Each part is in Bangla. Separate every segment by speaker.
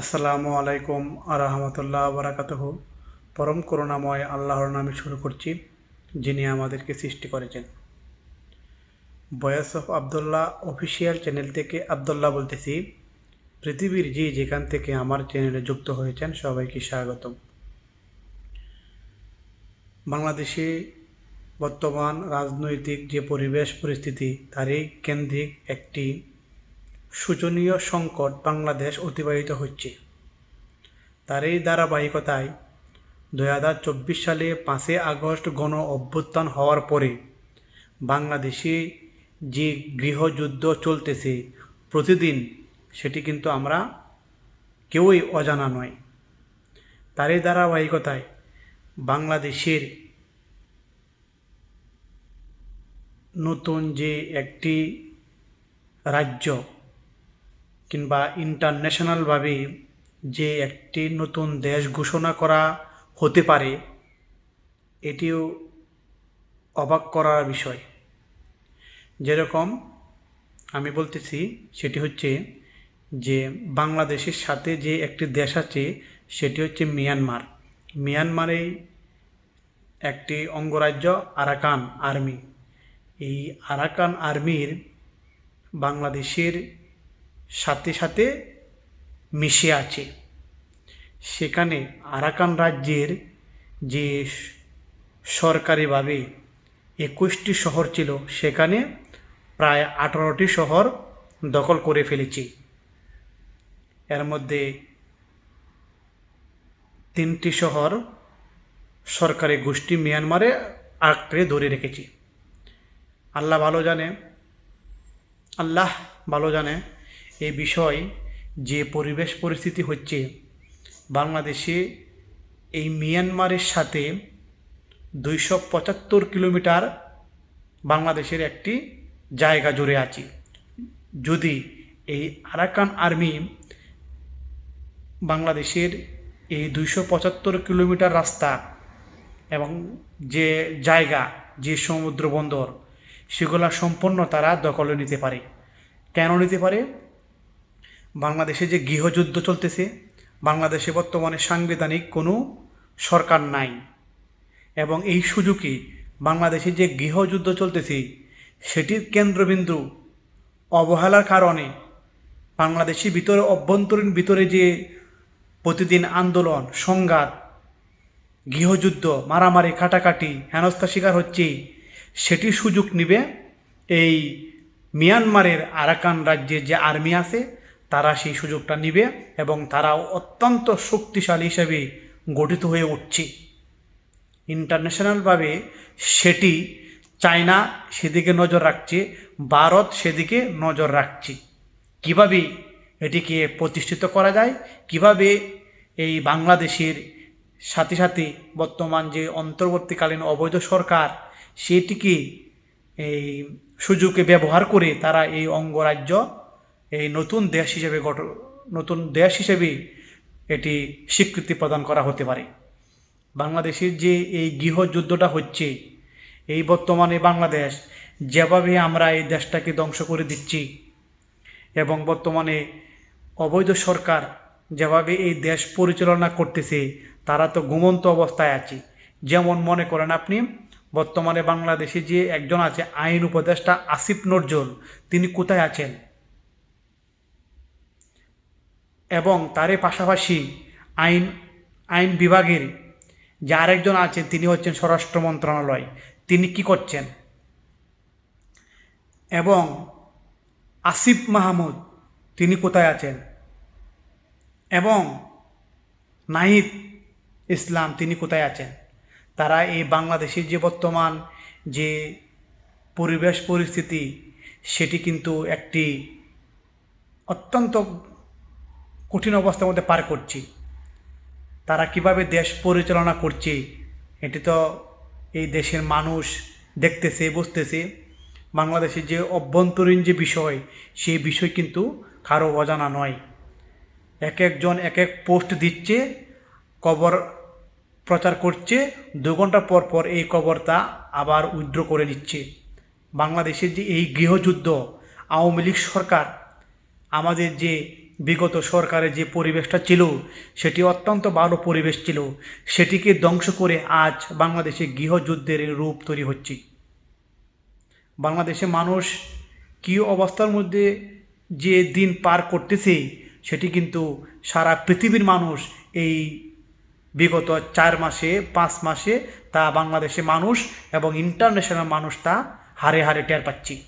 Speaker 1: আসসালামু আলাইকুম আরহামতুল্লাহ বারাকাতুহ। পরম করুণাময় আল্লাহর নামে শুরু করছি, যিনি আমাদেরকে সৃষ্টি করেছেন। বয়স অফ আবদুল্লাহ অফিসিয়াল চ্যানেল থেকে আবদুল্লাহ বলতেছি, পৃথিবীর যে যেখান থেকে আমার চ্যানেলে যুক্ত হয়েছেন সবাইকে স্বাগতম। বাংলাদেশে বর্তমান রাজনৈতিক যে পরিবেশ পরিস্থিতি, তারই কেন্দ্রিক একটি শোচনীয় সংকট বাংলাদেশ অতিবাহিত হচ্ছে। তার এই ধারাবাহিকতায় দুই হাজার চব্বিশ সালে পাঁচই আগস্ট গণ অভ্যুত্থান হওয়ার পরে বাংলাদেশে যে গৃহযুদ্ধ চলতেছে, প্রতিদিন সেটি কিন্তু আমরা কেউই অজানা নয়। তারই ধারাবাহিকতায় বাংলাদেশের নতুন যে একটি রাজ্য কিংবা ইন্টারন্যাশনালভাবে যে একটি নতুন দেশ ঘোষণা করা হতে পারে, এটিও অবাক করার বিষয়। যেরকম আমি বলতেছি, সেটি হচ্ছে যে বাংলাদেশের সাথে যে একটি দেশ আছে, সেটি হচ্ছে মিয়ানমার। মিয়ানমারে একটি অঙ্গরাজ্য আরাকান আর্মি। এই আরাকান আর্মির বাংলাদেশের সাথে সাথে মিশে আছে। সেখানে আরাকান রাজ্যের যে সরকারিভাবে একুশটি শহর ছিল, সেখানে প্রায় আঠারোটি শহর দখল করে ফেলেছি। এর মধ্যে তিনটি শহর সরকারি গোষ্ঠী মিয়ানমারে আঁকড়ে ধরে রেখেছি। আল্লাহ ভালো জানে, আল্লাহ ভালো জানে এই বিষয় যে পরিবেশ পরিস্থিতি হচ্ছে, বাংলাদেশে এই মিয়ানমারের সাথে দুইশো পঁচাত্তর কিলোমিটার বাংলাদেশের একটি জায়গা জুড়ে আছে। যদি এই আরাকান আর্মি বাংলাদেশের এই দুইশো পঁচাত্তর কিলোমিটার রাস্তা এবং যে জায়গা, যে সমুদ্র বন্দর, সেগুলা সম্পূর্ণ তারা দখলে নিতে পারে। কেন নিতে পারে? বাংলাদেশে যে গৃহযুদ্ধ চলতেছে, বাংলাদেশে বর্তমানে সাংবিধানিক কোনো সরকার নাই। এবং এই সুযোগে বাংলাদেশে যে গৃহযুদ্ধ চলতেছে, সেটির কেন্দ্রবিন্দু অবহেলার কারণে বাংলাদেশের ভিতরে, অভ্যন্তরীণ ভিতরে যে প্রতিদিন আন্দোলন, সংঘাত, গৃহযুদ্ধ, মারামারি, কাটাকাটি হেনস্থা শিকার হচ্ছে, সেটির সুযোগ নিবে এই মিয়ানমারের আরাকান রাজ্যের যে আর্মি আছে তারা সেই সুযোগটা নিবে এবং তারা অত্যন্ত শক্তিশালী হিসেবে গঠিত হয়ে উঠছে। ইন্টারন্যাশনালভাবে সেটি চায়না সেদিকে নজর রাখছে, ভারত সেদিকে নজর রাখছে। কীভাবে এটিকে প্রতিষ্ঠিত করা যায়, কীভাবে এই বাংলাদেশের সাথে সাথে বর্তমান যে অন্তর্বর্তীকালীন অবৈধ সরকার সেটিকে এই সুযোগে ব্যবহার করে তারা এই অঙ্গরাজ্য এই নতুন দেশ হিসেবে গঠ, নতুন দেশ হিসেবে এটি স্বীকৃতি প্রদান করা হতে পারে। বাংলাদেশের যে এই গৃহযুদ্ধটা হচ্ছে, এই বর্তমানে বাংলাদেশ যেভাবে আমরা এই দেশটাকে ধ্বংস করে দিচ্ছি এবং বর্তমানে অবৈধ সরকার যেভাবে এই দেশ পরিচালনা করতেছে, তারা তো ঘুমন্ত অবস্থায় আছে। যেমন মনে করেন আপনি, বর্তমানে বাংলাদেশে যে একজন আছে, আইন উপদেষ্টা আসিফ নজরুল, তিনি কোথায় আছেন? এবং তারই পাশাপাশি আইন আইন বিভাগের যে আরেকজন আছেন, তিনি হচ্ছেন স্বরাষ্ট্র মন্ত্রণালয়। তিনি কি করছেন? এবং আসিফ মাহমুদ, তিনি কোথায় আছেন? এবং নাহিদ ইসলাম, তিনি কোথায় আছেন? তারা এই বাংলাদেশের যে বর্তমান যে পরিবেশ পরিস্থিতি, সেটি কিন্তু একটি অত্যন্ত কঠিন অবস্থার মধ্যে পার করছি। তারা কীভাবে দেশ পরিচালনা করছে, এটি তো এই দেশের মানুষ দেখতেছে, বুঝতেছে। বাংলাদেশের যে অভ্যন্তরীণ যে বিষয়, সেই বিষয় কিন্তু কারও অজানা নয়। এক একজন এক এক পোস্ট দিচ্ছে কবর প্রচার করছে, দু ঘণ্টা পর পর এই কবরটা আবার উইথড্র করে নিচ্ছে। বাংলাদেশের যে এই গৃহযুদ্ধ, আওয়ামী লীগ সরকার, আমাদের যে বিগত সরকারের যে পরিবেশটা ছিল, সেটি অত্যন্ত ভালো পরিবেশ ছিল। সেটিকে ধ্বংস করে আজ বাংলাদেশে গৃহযুদ্ধের রূপ তৈরি হচ্ছে। বাংলাদেশে মানুষ কী অবস্থার মধ্যে যে দিন পার করতেছে, সেটি কিন্তু সারা পৃথিবীর মানুষ এই বিগত চার মাসে, পাঁচ মাসে তা বাংলাদেশে মানুষ এবং ইন্টারন্যাশনাল মানুষ তা হারে হারে টের পাচ্ছি।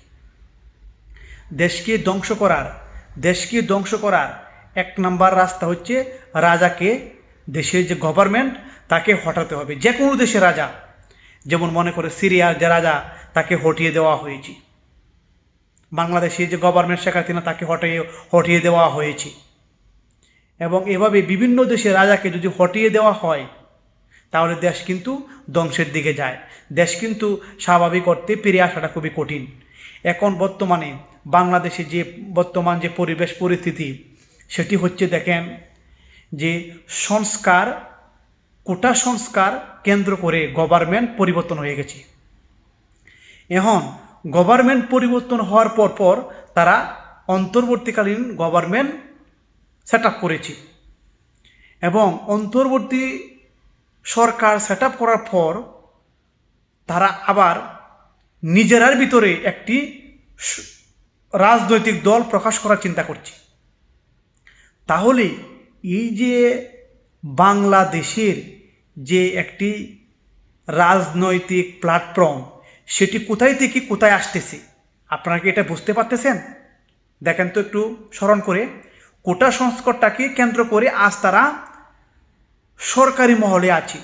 Speaker 1: দেশকে ধ্বংস করার দেশকে ধ্বংস করার এক নম্বর রাস্তা হচ্ছে রাজাকে দেশের যে গভর্নমেন্ট তাকে হটাতে হবে। যে কোনো দেশের রাজা, যেমন মনে করে সিরিয়ার যে রাজা, তাকে হটিয়ে দেওয়া হয়েছে। বাংলাদেশে যে গভর্নমেন্ট শেখ হাসিনা তাকে হটিয়ে হটিয়ে দেওয়া হয়েছে। এবং এভাবে বিভিন্ন দেশের রাজাকে যদি হটিয়ে দেওয়া হয়, তাহলে দেশ কিন্তু ধ্বংসের দিকে যায়। দেশ কিন্তু স্বাভাবিক অর্থে ফিরে আসাটা খুবই কঠিন। এখন বর্তমানে বাংলাদেশে যে বর্তমান যে পরিবেশ পরিস্থিতি, সেটি হচ্ছে দেখেন যে সংস্কার, কোটা সংস্কার কেন্দ্র করে গভর্নমেন্ট পরিবর্তন হয়ে গেছে। এখন গভর্নমেন্ট পরিবর্তন হওয়ার পর পর তারা অন্তর্বর্তীকালীন গভর্নমেন্ট সেট আপ করেছে। এবং অন্তর্বর্তী সরকার সেট আপ করার পর তারা আবার নিজেরার ভিতরে একটি রাজনৈতিক দল প্রকাশ করার চিন্তা করছে। তাহলে এই যে বাংলাদেশের যে একটি রাজনৈতিক প্ল্যাটফর্ম সেটি কোথায় থেকে কোথায় আসতেছে? আপনারা কি এটা বুঝতে পারতেছেন? দেখেন তো একটু স্মরণ করে, কোটা সংস্কারটাকে কেন্দ্র করে আজ তারা সরকারি মহলে আছে।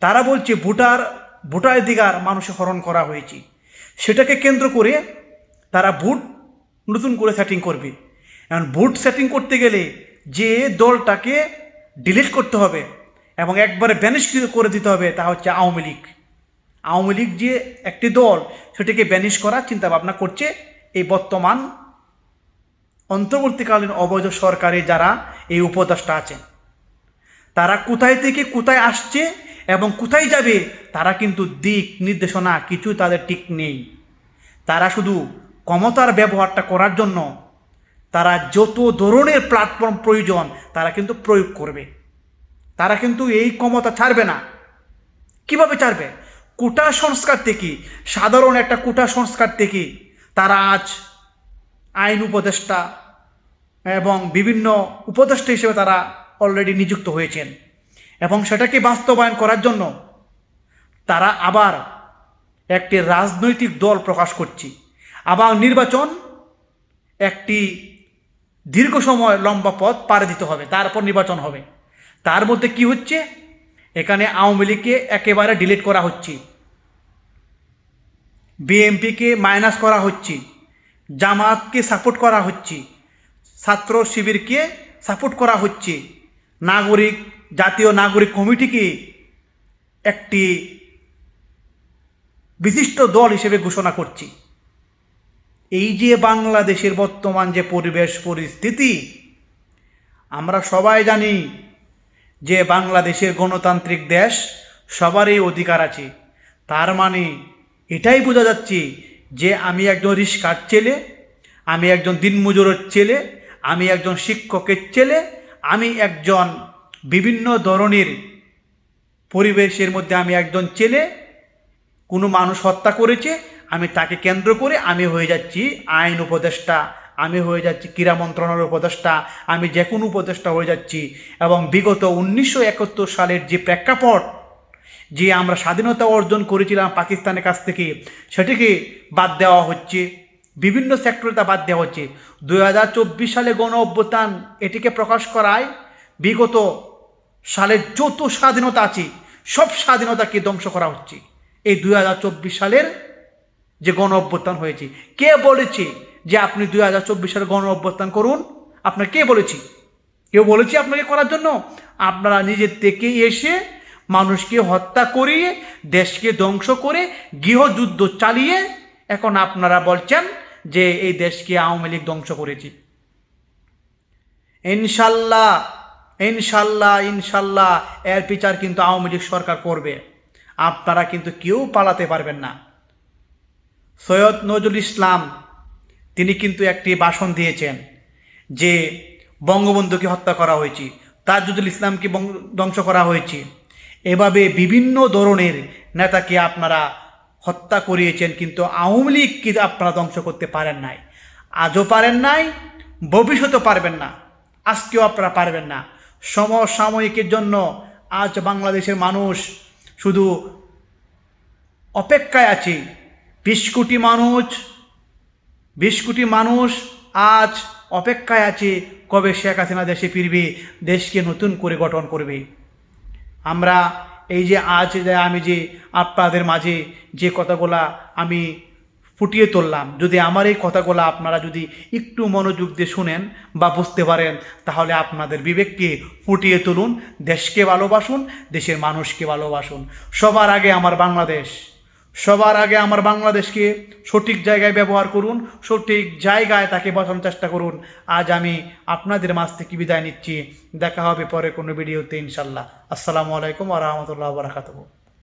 Speaker 1: তারা বলছে ভোটার, ভোটাধিকার মানুষে হরণ করা হয়েছে। সেটাকে কেন্দ্র করে তারা ভোট নতুন করে সেটিং করবে। এখন ভোট সেটিং করতে গেলে যে দলটাকে ডিলিট করতে হবে এবং একবারে ব্যানিশ করে দিতে হবে তা হচ্ছে আওয়ামী লীগ। আওয়ামী লীগ যে একটি দল, সেটাকে ব্যানিশ করার চিন্তা ভাবনা করছে এই বর্তমান অন্তর্বর্তীকালীন অবৈধ সরকারে যারা এই উপদেষ্টা আছেন। তারা কোথায় থেকে কোথায় আসছে এবং কোথায় যাবে, তারা কিন্তু দিক নির্দেশনা, কিছু তাদের ঠিক নেই। তারা শুধু ক্ষমতার ব্যবহারটা করার জন্য তারা যত ধরনের প্ল্যাটফর্ম প্রয়োজন, তারা কিন্তু প্রয়োগ করবে। তারা কিন্তু এই ক্ষমতা ছাড়বে না। কীভাবে ছাড়বে? কোটা সংস্কার থেকে, সাধারণ একটা কোটা সংস্কার থেকে তারা আজ আইন উপদেষ্টা এবং বিভিন্ন উপদেষ্টা হিসেবে তারা অলরেডি নিযুক্ত হয়েছেন। এবং সেটাকে বাস্তবায়ন করার জন্য তারা আবার একটি রাজনৈতিক দল প্রকাশ করছে। আবার নির্বাচন একটি দীর্ঘ সময় লম্বা পথ পাড়ে দিতে হবে, তারপর নির্বাচন হবে। তার মধ্যে কি হচ্ছে? এখানে আওয়ামী লীগকে একেবারে ডিলিট করা হচ্ছে। বিএমপিকে মাইনাস করা হচ্ছে। জামাতকে সাপোর্ট করা হচ্ছে। ছাত্র শিবিরকে সাপোর্ট করা হচ্ছে। নাগরিক, জাতীয় নাগরিক কমিটিকে একটি বিশিষ্ট দল হিসেবে ঘোষণা করছি। এই যে বাংলাদেশের বর্তমান যে পরিবেশ পরিস্থিতি, আমরা সবাই জানি যে বাংলাদেশের গণতান্ত্রিক দেশ সবারই অধিকার আছে। তার মানে এটাই বোঝা যাচ্ছে যে আমি একজন রিস্কার ছেলে, আমি একজন দিনমজুরের ছেলে, আমি একজন শিক্ষকের ছেলে, আমি একজন বিভিন্ন ধরনের পরিবেশের মধ্যে আমি একজন ছেলে, কোনো মানুষ হত্যা করেছে আমি তাকে কেন্দ্র করে আমি হয়ে যাচ্ছি আইন উপদেষ্টা, আমি হয়ে যাচ্ছি ক্রীড়া মন্ত্রণালয়ের উপদেষ্টা, আমি যে কোনো উপদেষ্টা হয়ে যাচ্ছি। এবং বিগত উনিশশো একাত্তর সালের যে প্রেক্ষাপট, যে আমরা স্বাধীনতা অর্জন করেছিলাম পাকিস্তানের কাছ থেকে, সেটিকে বাদ দেওয়া হচ্ছে, বিভিন্ন সেক্টরে তা বাদ দেওয়া হচ্ছে। দুই হাজার চব্বিশ সালে গণ অভ্যুত্থান এটিকে প্রকাশ করায়, বিগত সালের যত স্বাধীনতা আছে, সব স্বাধীনতাকে ধ্বংস করা হচ্ছে। এই দুই হাজার চব্বিশ সালের যে গণ অভ্যুত্থান হয়েছে। কে বলেছে যে আপনি দুই হাজার চব্বিশ সালে গণ অভ্যুত্থান করুন? আপনার কে বলেছি? কেউ বলেছে আপনাকে করার জন্য? আপনারা নিজের থেকে এসে মানুষকে হত্যা করিয়ে, দেশকে ধ্বংস করে, গৃহযুদ্ধ চালিয়ে এখন আপনারা বলছেন যে এই দেশকে আওয়ামী লীগ ধ্বংস করেছি। ইনশাল্লাহ ইনশাল্লাহ ইনশাল্লাহ এর বিচার কিন্তু আওয়ামী লীগ সরকার করবে। আপনারা কিন্তু কেউ পালাতে পারবেন না। সৈয়দ নজরুল ইসলাম, তিনি কিন্তু একটি ভাষণ দিয়েছেন যে বঙ্গবন্ধুকে হত্যা করা হয়েছে, তাজুদুল ইসলামকে ধ্বংস করা হয়েছে। এভাবে বিভিন্ন ধরনের নেতাকে আপনারা হত্যা করিয়েছেন, কিন্তু আওয়ামী লীগকে আপনারা ধ্বংস করতে পারেন নাই। আজও পারেন নাই, ভবিষ্যতেও পারবেন না, আজকেও আপনারা পারবেন না। সমসাময়িকের জন্য আজ বাংলাদেশের মানুষ শুধু অপেক্ষায় আছে বিশ কোটি মানুষ, বিশ কোটি মানুষ আজ অপেক্ষায় আছে কবে শেখ হাসিনা দেশে ফিরবে, দেশকে নতুন করে গঠন করবে। আমরা এই যে আজ আমি যে আপনাদের মাঝে যে কথাগুলা আমি ফুটিয়ে তুললাম, যদি আমার এই কথাগুলো আপনারা যদি একটু মনোযোগ দিয়ে শুনেন বা বুঝতে পারেন, তাহলে আপনাদের বিবেককে ফুটিয়ে তুলুন, দেশকে ভালোবাসুন, দেশের মানুষকে ভালোবাসুন। সবার আগে আমার বাংলাদেশ। সবার আগে আমার বাংলাদেশকে সঠিক জায়গায় ব্যবহার করুন, সঠিক জায়গায় তাকে বসানোর চেষ্টা করুন। আজ আমি আপনাদের মাছ থেকে বিদায় নিচ্ছি। দেখা হবে পরে কোনো ভিডিওতে ইনশাল্লাহ আসসালামু আলাইকুম আ রহমতুল্লাহ বারাকাতুহ।